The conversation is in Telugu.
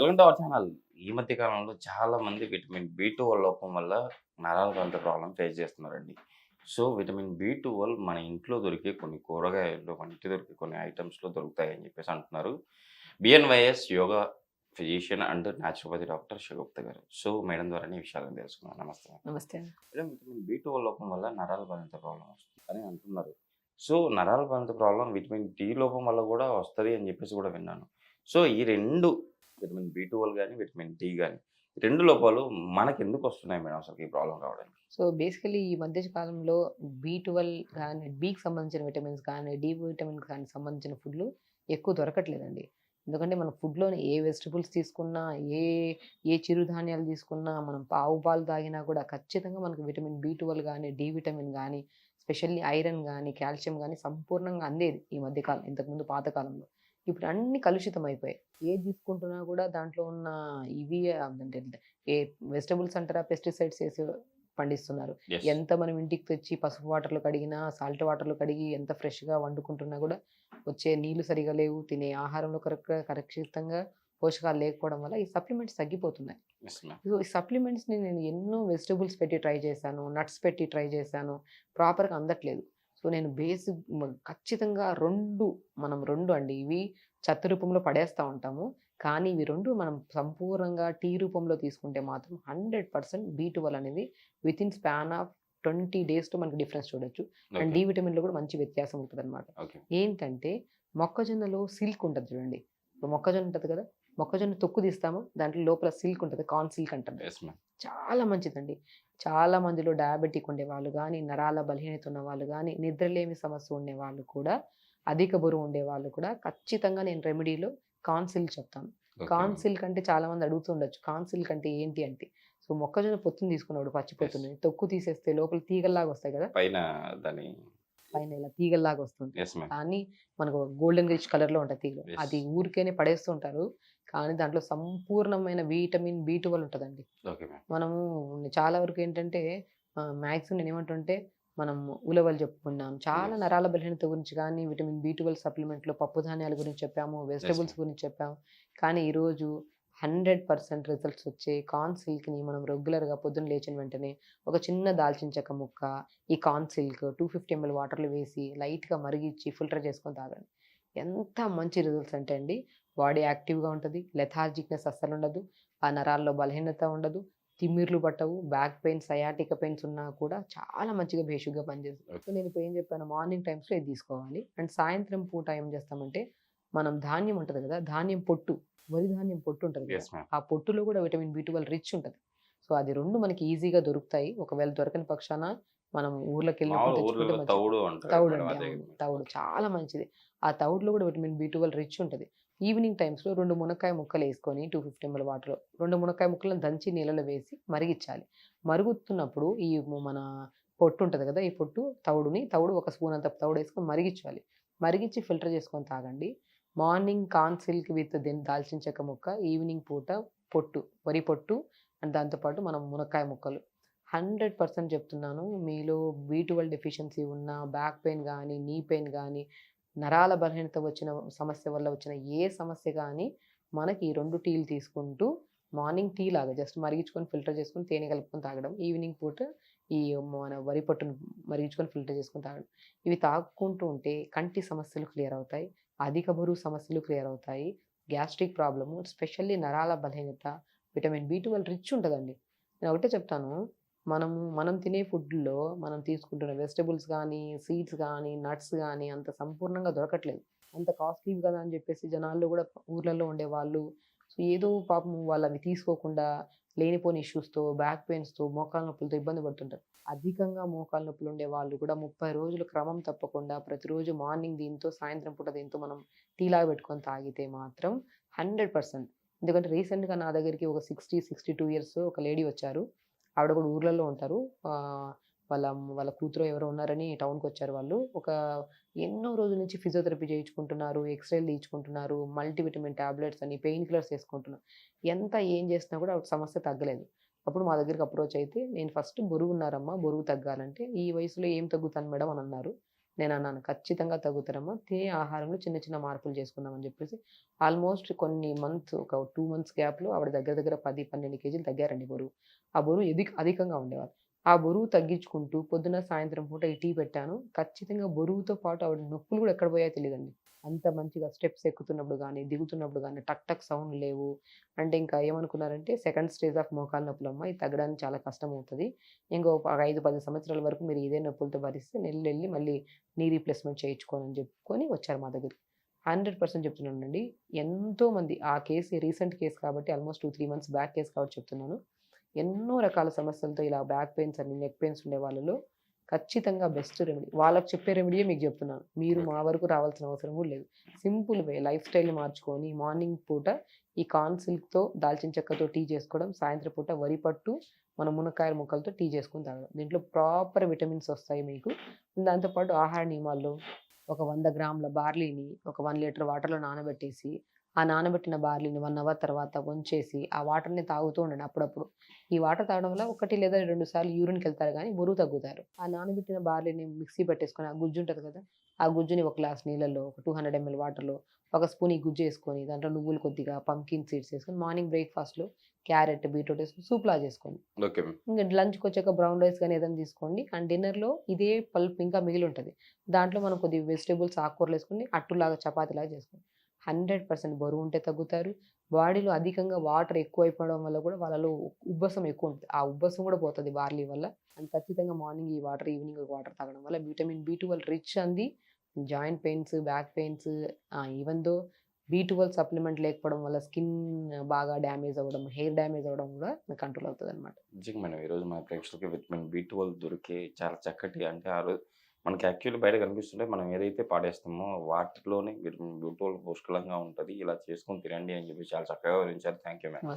వెల్కమ్ అవర్ ఛానల్ ఈ మధ్య కాలంలో చాలా మంది విటమిన్ బి టూ లోపం వల్ల నరాల గంట ప్రాబ్లం ఫేస్ చేస్తున్నారండి. సో విటమిన్ బి టూ మన ఇంట్లో దొరికే కొన్ని కూరగాయలు మన ఇంటి దొరికే కొన్ని ఐటమ్స్లో దొరుకుతాయి అని చెప్పేసి అంటున్నారు. BNYS yoga physician and naturopathy doctor Shivagupta garu. So madam ద్వారానే ఈ విషయాలను తెలుసుకున్నాం. నమస్తే. నమస్తే. మేడం విటమిన్ బి టూ లోపం వల్ల నరాల బలహీనత ప్రాబ్లం వస్తుంది అని అంటున్నారు. సో నరాల బలహీనత ప్రాబ్లం విటమిన్ డి లోపం వల్ల కూడా వస్తుంది అని చెప్పేసి కూడా విన్నాను. సో ఈ రెండు విటమిన్ బి ట్వెల్వ్ కానీ విటమిన్ డి కానీ రెండు లోపాలు మనకి ఎందుకు వస్తున్నాయి మేడం అసలు ఈ ప్రాబ్లం రావడానికి? సో బేసికలీ ఈ మధ్య కాలంలో బి ట్వెల్వ్ కానీ బికి సంబంధించిన విటమిన్స్ కానీ డి విటమిన్ కానీ సంబంధించిన ఫుడ్లు ఎక్కువ దొరకట్లేదండి. ఎందుకంటే మన ఫుడ్లోని ఏ వెజిటబుల్స్ తీసుకున్నా ఏ ఏ చిరుధాన్యాలు తీసుకున్నా మనం పావు పాలు తాగినా కూడా ఖచ్చితంగా మనకు విటమిన్ బి ట్వెల్వ్ కానీ డి విటమిన్ కానీ స్పెషల్లీ ఐరన్ కానీ కాల్షియం కానీ సంపూర్ణంగా అందేది ఈ మధ్యకాలం ఇంతకుముందు పాతకాలంలో ఇప్పుడు అన్ని కలుషితం అయిపోయాయి. ఏది తీసుకుంటున్నా కూడా దాంట్లో ఉన్న ఇవి అంటే ఏ వెజిటబుల్స్ అంటారా? పెస్టిసైడ్స్ వేసి పండిస్తున్నారు. ఎంత మనం ఇంటికి తెచ్చి పసుపు వాటర్లో కడిగినా సాల్ట్ వాటర్లో కడిగి ఎంత ఫ్రెష్గా వండుకుంటున్నా కూడా వచ్చే నీళ్ళు సరిగా లేవు. తినే ఆహారంలో కరెక్ట్గా కరక్షితంగా పోషకాలు లేకపోవడం వల్ల ఈ సప్లిమెంట్స్ తగ్గిపోతున్నాయి. సో ఈ సప్లిమెంట్స్ని నేను ఎన్నో వెజిటబుల్స్ పెట్టి ట్రై చేశాను నట్స్ పెట్టి ట్రై చేశాను ప్రాపర్గా అందట్లేదు. సో నేను బేసిక్ ఖచ్చితంగా రెండు మనం రెండు అండి. ఇవి చెత్త రూపంలో పడేస్తూ ఉంటాము. కానీ ఇవి రెండు మనం సంపూర్ణంగా టీ రూపంలో తీసుకుంటే మాత్రం హండ్రెడ్ పర్సెంట్ బీ అనేది with in span of twenty డేస్లో మనకి డిఫరెన్స్ చూడొచ్చు. అండ్. డి విటమిన్లో కూడా మంచి వ్యత్యాసం ఉంటుంది అనమాట. ఏంటంటే మొక్కజొన్నలో సిల్క్ ఉంటుంది చూడండి. మొక్కజొన్న ఉంటుంది కదా మొక్కజొన్న తొక్కు తీస్తాము దాంట్లో లోపల సిల్క్ ఉంటుంది కార్న్ సిల్క్ అంటారు. చాలా మంచిదండి. చాలా మందిలో డయాబెటిక్ ఉండే వాళ్ళు కానీ నరాల బలహీనత ఉన్న వాళ్ళు కానీ నిద్రలేమి సమస్య ఉండే వాళ్ళు కూడా అధిక బరువు ఉండే వాళ్ళు కూడా ఖచ్చితంగా నేను రెమెడీలో కార్న్ సిల్క్ చెప్తాను. సిల్క్ అంటే చాలా మంది అడుగుతుండొచ్చు కార్న్ సిల్క్ అంటే ఏంటి అంటే సో మొక్కజొన్న పొత్తుని తీసుకున్నాడు పచ్చి పొత్తుని తొక్కు తీసేస్తే లోపల తీగల్లాగా వస్తాయి కదా. పైన దాని పైన ఇలా తీగల్లాగా వస్తుంది. కానీ మనకు గోల్డెన్ రిచ్ కలర్లో ఉంటాయి తీగలు. అది ఊరికేనే పడేస్తుంటారు. కానీ దాంట్లో సంపూర్ణమైన విటమిన్ బి ట్వెల్వ్ ఉంటుందండి. మనము చాలా వరకు ఏంటంటే మ్యాక్సిమం నేను ఏమంటుంటే మనం ఉలవలు చెప్పుకున్నాం. చాలా. నరాల బలహీనత గురించి కానీ విటమిన్ బి ట్వెల్వ్ సప్లిమెంట్లో పప్పు ధాన్యాల గురించి చెప్పాము వెజిటబుల్స్ గురించి చెప్పాము. కానీ ఈరోజు హండ్రెడ్ పర్సెంట్ రిజల్ట్స్ వచ్చే కార్న్ సిల్క్ని మనం రెగ్యులర్గా పొద్దున్న లేచిన వెంటనే ఒక చిన్న దాల్చిన చెక్క ముక్క ఈ corn silk two fifty ML వాటర్లో వేసి లైట్గా మరిగించి ఫిల్టర్ చేసుకొని తాగండి. ఎంత మంచి రిజల్ట్స్ అంటే అండి బాడీ యాక్టివ్గా ఉంటుంది లెథార్జిక్నెస్ అస్సలు ఉండదు ఆ నరాల్లో బలహీనత ఉండదు తిమ్మిర్లు పట్టవు బ్యాక్ పెయిన్ సయాటిక పెయిన్స్ ఉన్నా కూడా చాలా మంచిగా బేషుగ్గా పనిచేస్తుంది. సో నేను ఇప్పుడు ఏం చెప్పాను మార్నింగ్ టైమ్స్లో ఇది తీసుకోవాలి. అండ్ సాయంత్రం పూట ఏం చేస్తామంటే మనం ధాన్యం ఉంటుంది కదా ధాన్యం పొట్టు వరి ధాన్యం పొట్టు ఉంటుంది ఆ పొట్టులో కూడా విటమిన్ బి ట్వెల్వ్ రిచ్ ఉంటుంది. సో అది రెండు మనకి ఈజీగా దొరుకుతాయి. ఒకవేళ దొరకని పక్షాన మనం ఊర్లోకి వెళ్ళినప్పుడు. తౌడు అంటారు తౌడు అండి చాలా మంచిది. ఆ తౌడులో కూడా విటమిన్ బి ట్వెల్వ్ రిచ్ ఉంటుంది. ఈవినింగ్ టైమ్స్లో రెండు మునక్కాయ ముక్కలు వేసుకొని టూ ఫిఫ్టీ ఎంఎల్ వాటర్ రెండు మునక్కాయ ముక్కలను దంచి నీళ్ళలో వేసి మరిగించాలి. మరుగుతున్నప్పుడు ఈ మన పొట్టు ఉంటుంది కదా ఈ పొట్టు తౌడుని తౌడు ఒక స్పూన్ అంత తౌడు వేసుకొని మరిగించాలి. మరిగించి ఫిల్టర్ చేసుకొని తాగండి. మార్నింగ్ కాన్ సిల్క్ విత్ దాల్చిన చెక్క ముక్క ఈవినింగ్ పూట పొట్టు వరి పొట్టు అండ్ దాంతోపాటు మనం మునక్కాయ ముక్కలు. హండ్రెడ్ పర్సెంట్ చెప్తున్నాను మీలో బీ ట్వెల్వ్ డెఫిషియన్సీ ఉన్న బ్యాక్ పెయిన్ కానీ నీ పెయిన్ కానీ నరాల బలహీనత వచ్చిన సమస్య వల్ల వచ్చిన ఏ సమస్య కానీ మనకి ఈ రెండు టీలు తీసుకుంటూ మార్నింగ్ టీ లాగా జస్ట్ మరిగించుకొని ఫిల్టర్ చేసుకొని తేనె కలుపుకొని తాగడం ఈవినింగ్ పూట ఈ మన వరి పొట్టును మరిగించుకొని ఫిల్టర్ చేసుకొని తాగడం. ఇవి తాగుకుంటూ ఉంటే కంటి సమస్యలు క్లియర్ అవుతాయి అధిక బరువు సమస్యలు క్లియర్ అవుతాయి. గ్యాస్ట్రిక్ ప్రాబ్లము స్పెషల్లీ నరాల బలహీనత విటమిన్ బి ట్వెల్వ్ రిచ్ ఉంటుందండి. నేను ఒకటే చెప్తాను. మనము మనం తినే ఫుడ్లో మనం తీసుకుంటున్న వెజిటబుల్స్ కానీ సీడ్స్ కానీ నట్స్ కానీ అంత సంపూర్ణంగా దొరకట్లేదు. అంత కాస్ట్లీ కదా అని చెప్పేసి జనాల్లో కూడా ఊర్లలో ఉండే వాళ్ళు సో ఏదో పాపం వాళ్ళు అవి తీసుకోకుండా లేనిపోని ఇష్యూస్తో బ్యాక్ పెయిన్స్తో మోకాల నొప్పులతో ఇబ్బంది పడుతుంటారు. అధికంగా మోకాలు నొప్పులు ఉండే వాళ్ళు కూడా ముప్పై రోజులు క్రమం తప్పకుండా ప్రతిరోజు మార్నింగ్ దీంతో సాయంత్రం పూట దీంతో మనం టీలాగా పెట్టుకొని తాగితే మాత్రం హండ్రెడ్ పర్సెంట్. ఎందుకంటే రీసెంట్గా నా దగ్గరికి ఒక సిక్స్టీ సిక్స్టీ టూ ఇయర్స్ ఒక లేడీ వచ్చారు. ఆవిడ కూడా ఊర్లలో ఉంటారు. వాళ్ళ వాళ్ళ కూతురు ఎవరో ఉన్నారని టౌన్కి వచ్చారు వాళ్ళు. ఒక ఎన్నో రోజుల నుంచి ఫిజియోథెరపీ చేయించుకుంటున్నారు ఎక్స్రేలు తీయించుకుంటున్నారు మల్టీవిటమిన్ టాబ్లెట్స్ అని పెయిన్ కిల్లర్స్ వేసుకుంటున్నారు. ఎంత ఏం చేసినా కూడా ఆవిడ సమస్య తగ్గలేదు. అప్పుడు మా దగ్గరికి అప్రోచ్ అయితే నేను ఫస్ట్ బరువు ఉన్నారమ్మా బరువు తగ్గాలంటే ఈ వయసులో ఏం తగ్గుతాను మేడం అని అన్నారు. నేను అన్నాను ఖచ్చితంగా తగ్గుతారమ్మా తినే ఆహారంలో చిన్న చిన్న మార్పులు చేసుకుందామని చెప్పేసి ఆల్మోస్ట్ కొన్ని మంత్స్ ఒక టూ మంత్స్ గ్యాప్లో ఆవిడ దగ్గర దగ్గర పది పన్నెండు కేజీలు తగ్గారండి బరువు. ఆ బరువు ఎది అధికంగా ఉండేవారు ఆ బరువు తగ్గించుకుంటూ పొద్దున సాయంత్రం పూట ఈ టీ పెట్టాను. ఖచ్చితంగా బరువుతో పాటు ఆవిడ నొప్పులు కూడా ఎక్కడ పోయాయో తెలియదండి. అంత మంచిగా స్టెప్స్ ఎక్కుతున్నప్పుడు కానీ దిగుతున్నప్పుడు కానీ టక్ టక్ సౌండ్ లేవు. అంటే ఇంకా ఏమనుకున్నారంటే సెకండ్ స్టేజ్ ఆఫ్ మోకాలు నొప్పులమ్మ ఇది తగ్గడానికి చాలా కష్టం అవుతుంది ఇంకో ఐదు పది సంవత్సరాల వరకు మీరు ఇదే నొప్పులతో భరిస్తే నెల్లు వెళ్ళి మళ్ళీ నీ రీప్లేస్మెంట్ చేయించుకోనని చెప్పుకొని వచ్చారు మా దగ్గరికి. హండ్రెడ్ పర్సెంట్ చెప్తున్నానండి. ఎంతోమంది ఆ కేసు రీసెంట్ కేసు కాబట్టి almost two three months back case కాబట్టి చెప్తున్నాను. ఎన్నో రకాల సమస్యలతో ఇలా బ్యాక్ పెయిన్స్ అని నెక్ పెయిన్స్ ఉండే వాళ్ళలో ఖచ్చితంగా బెస్ట్ రెమెడీ వాళ్ళకి చెప్పే రెమెడీయే మీకు చెప్తున్నాను. మీరు మా వరకు రావాల్సిన అవసరం కూడా లేదు. సింపుల్ వే లైఫ్ స్టైల్ మార్చుకొని మార్నింగ్ పూట ఈ కార్న్ సిల్క్తో దాల్చిన చెక్కతో టీ చేసుకోవడం సాయంత్రం పూట వరి పట్టు మన మునక్కాయల ముక్కలతో టీ చేసుకుని తాగడం. దీంట్లో ప్రాపర్ విటమిన్స్ వస్తాయి మీకు. దాంతోపాటు ఆహార నియమాల్లో ఒక వంద గ్రాముల బార్లీని ఒక వన్ లీటర్ వాటర్లో నానబెట్టేసి ఆ నానబెట్టిన బార్లీని వన్ అవర్ తర్వాత వంచేసి ఆ వాటర్ని తాగుతూ ఉండండి అప్పుడప్పుడు. ఈ వాటర్ తాగడం వల్ల ఒకటి లేదా రెండు సార్లు యూరిన్కి వెళ్తారు కానీ బరువు తగ్గుతారు. ఆ నానబెట్టిన బార్లీని మిక్సీ పెట్టేసుకొని ఆ గుజ్జు ఉంటుంది కదా ఆ గుజ్జుని ఒక గ్లాస్ నీళ్ళల్లో ఒక టూ హండ్రెడ్ ఎంఎల్ వాటర్లో ఒక స్పూన్ ఈ గుజ్జు వేసుకొని దాంట్లో నువ్వులు కొద్దిగా పంకిన్ సీడ్స్ వేసుకొని మార్నింగ్ బ్రేక్ఫాస్ట్లో క్యారెట్ బీట్రూట్ వేసుకొని సూప్లా చేసుకోండి. ఇంకా లంచ్కి వచ్చాక బ్రౌన్ రైస్ కానీ ఏదైనా తీసుకోండి. అండ్ డిన్నర్లో ఇదే పల్ప్ ఇంకా మిగిలి ఉంటుంది. దాంట్లో మనం కొద్దిగా వెజిటేబుల్స్ ఆకుకూరలు వేసుకొని అట్టులాగా చపాతీలాగా చేసుకోండి. హండ్రెడ్ పర్సెంట్ బరువు ఉంటే తగ్గుతారు. బాడీలో అధికంగా వాటర్ ఎక్కువ అయిపోవడం వల్ల కూడా వాళ్ళలో ఉబ్బసం ఎక్కువ ఉంటుంది ఆ ఉబ్బసం కూడా పోతుంది బార్లీ వల్ల. అండ్ ఖచ్చితంగా మార్నింగ్ ఈ వాటర్ ఈవినింగ్ వాటర్ తాగడం వల్ల విటమిన్ బి ట్వెల్వ్ రిచ్ అంది. Joint pains back pains even though B twelve supplement లేకపోవడం వల్ల స్కిన్ బాగా డ్యామేజ్ అవ్వడం హెయిర్ డ్యామేజ్ అవ్వడం కూడా కంట్రోల్ అవుతుంది అనమాట నిజంగా మేడం ఈరోజు మా ప్రేక్షకులకి విటమిన్ బి ట్వెల్వ్ దొరికే చాలా చక్కటి అంటే ఆ రోజు మనకి యాక్చువల్లీ బయట కనిపిస్తుంటే మనం ఏదైతే పాడేస్తామో వాటిలోనే బ్యూటిఫుల్ పుష్కలంగా ఉంటుంది. ఇలా చేసుకొని తినండి అని చెప్పి చాలా చక్కగా వివరించారు. Thank you ma'am